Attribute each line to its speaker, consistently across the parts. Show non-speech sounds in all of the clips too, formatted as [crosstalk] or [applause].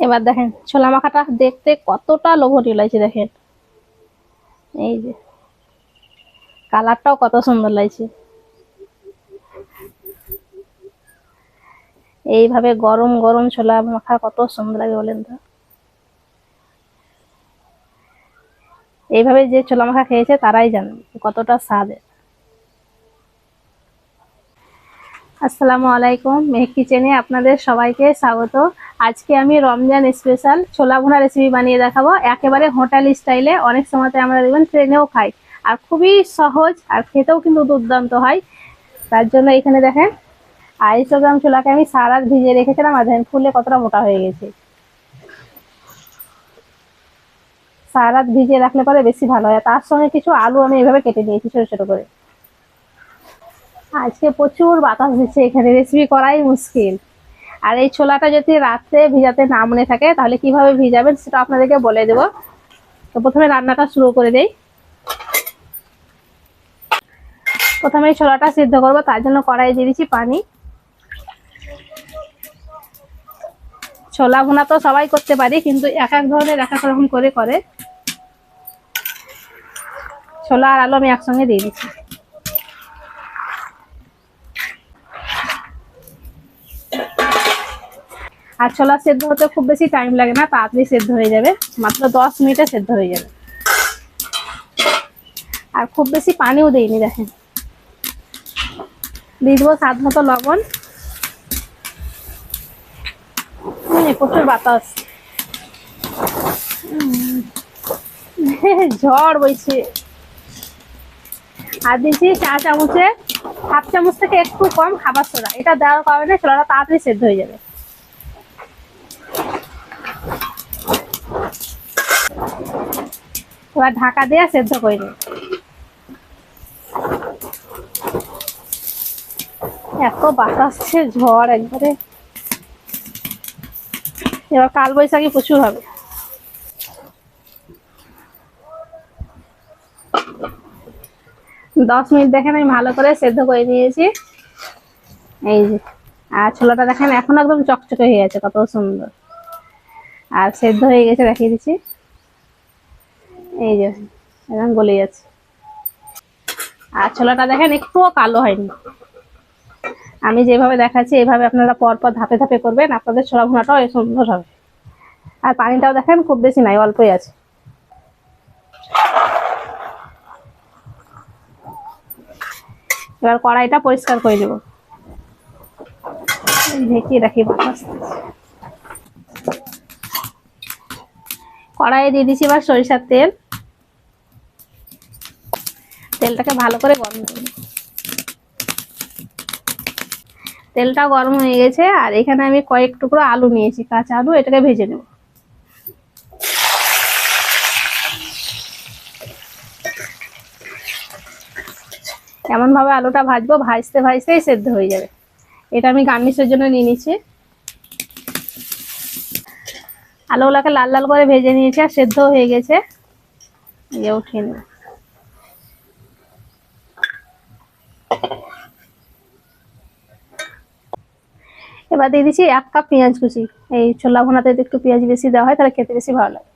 Speaker 1: এবার দেখেন ছোলা মাখাটা দেখতে কতটা লোভনীয় লাগছে দেখেন। এই যে, কালারটাও কত সুন্দর লাগছে। এইভাবে গরম গরম ছোলা মাখা কত সুন্দর লাগে বলেন তো। এইভাবে যে ছোলা মাখা খেয়েছে তারাই জানে কতটা স্বাদের আসসালামু আলাইকুম, মেহেক কিচেনে আপনাদের সবাইকে স্বাগত। আজকে আমি রমজান স্পেশাল ছোলা ভুনা রেসিপি বানিয়ে দেখাবো। একেবারে হোটেল স্টাইলে অনেক সময়তে আমরা দেখবেন ট্রেনেও খাই। আর খুবই সহজ আর খেতেও কিন্তু দুর্দান্ত হয়। তার জন্য এখানে দেখেন আড়াইশো গ্রাম ছোলাকে আমি সারা ভিজিয়ে রেখেছিলাম আর দেখেন ফুলে কতটা মোটা হয়ে গেছে। সারা ভিজিয়ে রাখলে পরে বেশি ভালো হয়। তার সঙ্গে কিছু আলু আমি এভাবে কেটে নিয়েছি ছোটো ছোটো করে। আজকে প্রচুর বাতাস দিচ্ছে এখানে। রেসিপি করাই মুশকিল। আর এই ছোলাটা যদি রাত্রে ভিজাতে না মনে থাকে, তাহলে কীভাবে ভিজাবেন সেটা আপনাদেরকে বলে দেব। তো প্রথমে রান্নাটা শুরু করে দেই। প্রথমে এই ছোলাটা সিদ্ধ করব, তার জন্য কড়াই দিয়ে দিচ্ছি পানি। ছোলা ভুনা তো সবাই করতে পারি, কিন্তু এক এক ধরনের, এক এক রকম করে করে। ছোলা আর আলু আমি একসঙ্গে দিয়ে দিচ্ছি। আর ছোলা সেদ্ধ হতে খুব বেশি টাইম লাগে না, তাড়াতাড়ি সেদ্ধ হয়ে যাবে। মাত্র দশ মিনিটে সেদ্ধ হয়ে যাবে। আর খুব বেশি পানিও দেইনি, দেখেন। দিয়ে দেবো স্বাদ মতো লবণ। প্রচুর বাতাস। [laughs] ঝড় বইছে। আর দিচ্ছি চা চামচে। হাফ চামচ থেকে একটু কম খাবার সোডা এটা দেওয়ার কারণে ছোলাটা তাড়াতাড়ি সেদ্ধ হয়ে যাবে। এবার ঢাকা দিয়ে সেদ্ধ করে নিই। এত বাতাসছে ঝড় একবারে। এবার কাল বৈশাখী প্রচুর হবে। দশ মিনিট দেখেন আমি ভালো করে সেদ্ধ করে নিয়েছি। এই যে, আর ছোলাটা দেখেন এখন একদম চকচকে হয়ে গেছে কত সুন্দর। আর সেদ্ধ হয়ে গেছে, দেখিয়ে দিচ্ছি। এই যে একদম গলে যাচ্ছে। আর ছোলাটা দেখেন, একটুও কালো হয়নি। আমি যেভাবে দেখাচ্ছি এইভাবে আপনারা পরপর ধাপে ধাপে করবেন, আপনাদের ছোলা ভুনাটাও সুন্দর হবে। আর পানিটাও দেখেন, খুব বেশি নাই, অল্পই আছে। এবার কড়াইটা পরিষ্কার করে দেবো ঢেকে রাখি কড়াইয়ে দিয়ে দিচ্ছি এবার সরিষার তেল। তেলটাকে ভালো করে গরম করব তেলটা গরম হয়ে গেছে, আর এখানে আমি কয়েক টুকরো আলু নিয়েছি, কাঁচা আলু, এটাকে ভেজে নেব। এমন ভাবে আলুটা ভাজবো, ভাজতে ভাজতেই সেদ্ধ হয়ে যাবে। এটা আমি গার্নিশের জন্য নিয়ে নিচ্ছি। আলুগুলোকে লাল লাল করে ভেজে নিয়েছি, আর সেদ্ধ হয়ে গেছে। উঠিয়ে নেব। এবার দিয়ে দিচ্ছি এক কাপ পেঁয়াজ কুচি। এই ছোলা ভুনাতে একটু পেঁয়াজ বেশি দেওয়া হয়, তাহলে খেতে বেশি ভালো লাগে।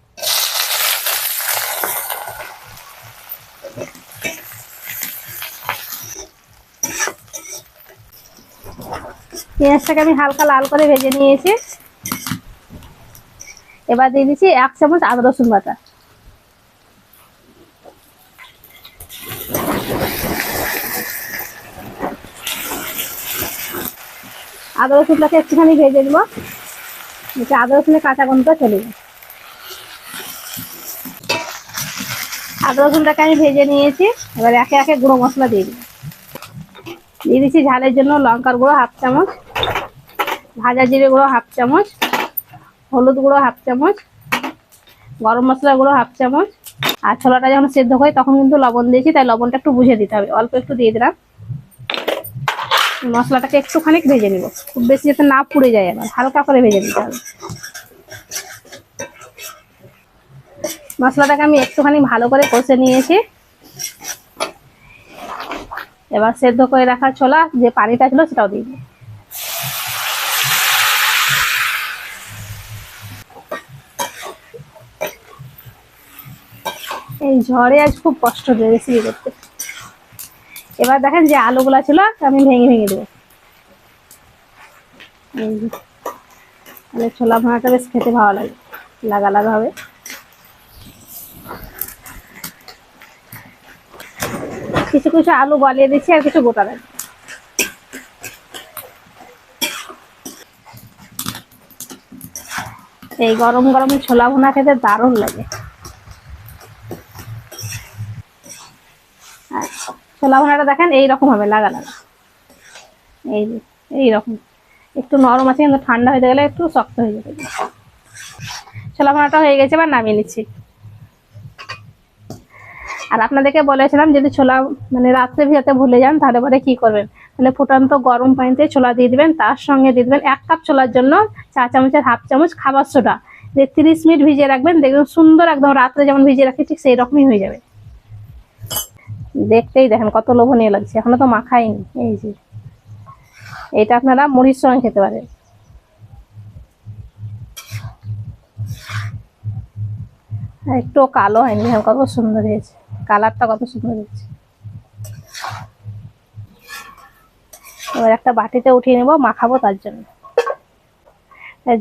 Speaker 1: পেঁয়াজটাকে আমি হালকা লাল করে ভেজে নিয়েছি। এবার দিয়ে দিচ্ছি এক চামচ আদা রসুন বাটা। আদা রসুনটাকে একটুখানি ভেজে নেব। যাতে আদা রসুনের কাঁচা গন্ধটা চলে যায় আদা রসুনটাকে আমি ভেজে নিয়েছি। এবার একে একে গুঁড়ো মশলা দিয়ে দিই দিয়ে দিচ্ছি ঝালের জন্য লঙ্কার গুঁড়ো হাফ চামচ, ভাজা জিরে গুঁড়ো হাফ চামচ, হলুদ গুঁড়ো হাফ চামচ, গরম মশলা গুঁড়ো হাফ চামচ। আর ছোলাটা যখন সেদ্ধ হয় তখন কিন্তু লবণ দিয়েছি, তাই লবণটা একটু বুঝে দিতে হবে। অল্প একটু দিয়ে দিলাম। মশলাটাকে একটুখানি ভেজে নিব। খুব বেশি যাতে না পুড়ে যায় আবার, হালকা করে ভেজে নিতে হবে। মশলাটাকে আমি একটুখানি ভালো করে কষে নিয়েছি। এবার সেদ্ধ করে রাখা ছোলা, যে পানিটা ছিল সেটাও দিয়ে দিই এই ঝড়ে আজ খুব কষ্ট হয়ে রেসিপি করতে। এবার দেখেন যে আলুগুলা ছিল, আমি ভেঙে ভেঙে দেবো। ছোলা ভাঁড়াটা বেশ খেতে ভালো লাগে, লাগা লাগা হবে। কিছু কিছু আলু গলিয়ে দিচ্ছি আর কিছু গোটা রাখছি এই গরম গরমে ছোলা ভুনা খেতে দারুণ লাগে। ছোলা ভুনাটা দেখেন, এইরকম হবে, লাগা লাগা। এই যে, এইরকম। একটু নরম আছে, কিন্তু ঠান্ডা হয়ে গেলে একটু শক্ত হয়ে যাবে। ছোলা ভুনাটা হয়ে গেছে, এবার নামিয়ে নিচ্ছি। আর আপনাদেরকে বলেছিলাম, যদি ছোলা মানে রাত্রে ভিজাতে ভুলে যান, তাহলে পরে কি করবেন? তাহলে ফুটান্ত গরম পানিতে ছোলা দিয়ে দিবেন, তার সঙ্গে দিয়ে দিবেন এক কাপ ছোলার জন্য চা চামচের হাফ চামচ খাবার সোডা। দিয়ে তিরিশ মিনিট ভিজিয়ে রাখবেন, দেখবেন সুন্দর একদম রাত্রে যেমন ভিজিয়ে রাখি, ঠিক সেই রকমই হয়ে যাবে। দেখতেই দেখেন, কত লোভনীয় লাগছে। এখনও তো মাখাইনি এই যে। এটা আপনারা মুড়ির সঙ্গে খেতে পারেন। একটু কালো হয়নি কত সুন্দর হয়েছে। কালারটা কত সুন্দর হয়েছে। এবার একটা বাটিতে উঠিয়ে নেব মাখাবো তার জন্য।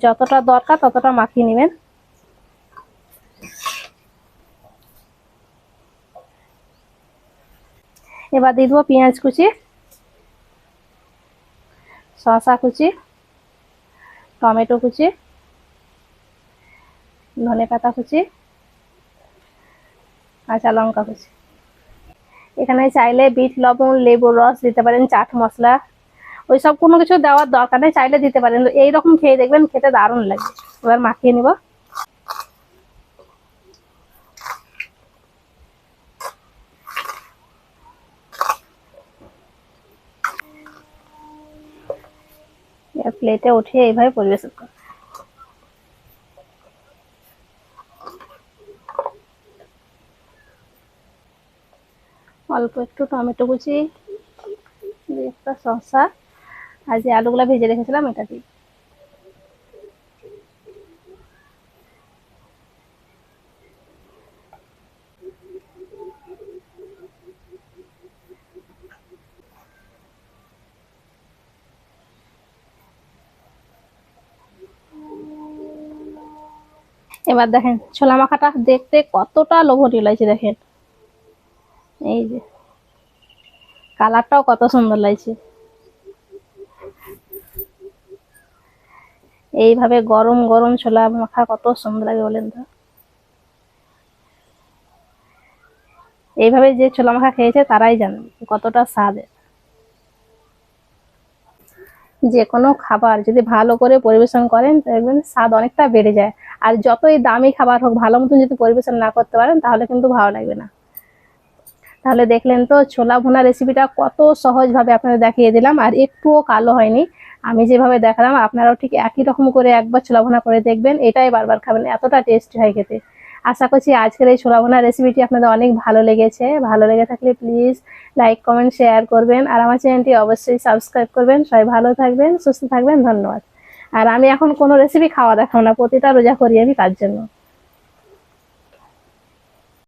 Speaker 1: যতটা দরকার ততটা মাখিয়ে নেবেন। এবার দিয়ে দেবো পেঁয়াজ কুচি, শসা কুচি, টমেটো কুচি, ধনে পাতা কুচি, কাঁচা লঙ্কা কুচি। এখানে চাইলে বিট, লবণ লেবুর রস দিতে পারেন, চাট মশলা, ওই সব কোনো কিছু দেওয়ার দরকার নেই, চাইলে দিতে পারেন। এইরকম খেয়ে দেখবেন, খেতে দারুণ লাগে। এবার মাখিয়ে নিব। প্লেটে উঠে এইভাবে পরিবেশন করো। অল্প একটু টমেটো কুচি দিয়ে একটা শসা আর যে আলুগুলো ভেজে রেখেছিলাম এটা দিই এবার দেখেন, ছোলা মাখাটা দেখতে কতটা লোভনীয় লাগছে দেখেন। এই যে, কালারটাও কত সুন্দর লাগছে। এইভাবে গরম গরম ছোলা মাখা কত সুন্দর লাগে বলেন তো। এইভাবে যে ছোলা মাখা খেয়েছে তারাই জানে কতটা স্বাদের। যে কোনো খাবার যদি ভালো করে পরিবেশন করেন, দেখবেন স্বাদ অনেকটা বেড়ে যায়। আর যতই দামি খাবার হোক, ভালো মতন যদি পরিবেশন না করতে পারেন, তাহলে কিন্তু ভালো লাগবে না। তাহলে দেখলেন তো, ছোলা ভুনা রেসিপিটা কত সহজভাবে আপনাদের দেখিয়ে দিলাম, আর একটুও কালো হয়নি। আমি যেভাবে দেখালাম, আপনারাও ঠিক একই রকম করে একবার ছোলা ভুনা করে দেখবেন, এটাই বারবার খাবেন, এতটা টেস্ট হয় খেতে। আশা করছি আজকের এই ছোলা ভোনা রেসিপিটি আপনাদের অনেক ভালো লেগেছে। ভালো লেগে থাকলে প্লিজ লাইক কমেন্ট শেয়ার করবেন। আর আমার চ্যানেলটি অবশ্যই সাবস্ক্রাইব করবেন। সবাই ভালো থাকবেন, সুস্থ থাকবেন। ধন্যবাদ। আর আমি এখন কোনো রেসিপি খাওয়া দেখাবো না। প্রতিটা রোজা করি আমি তার জন্য।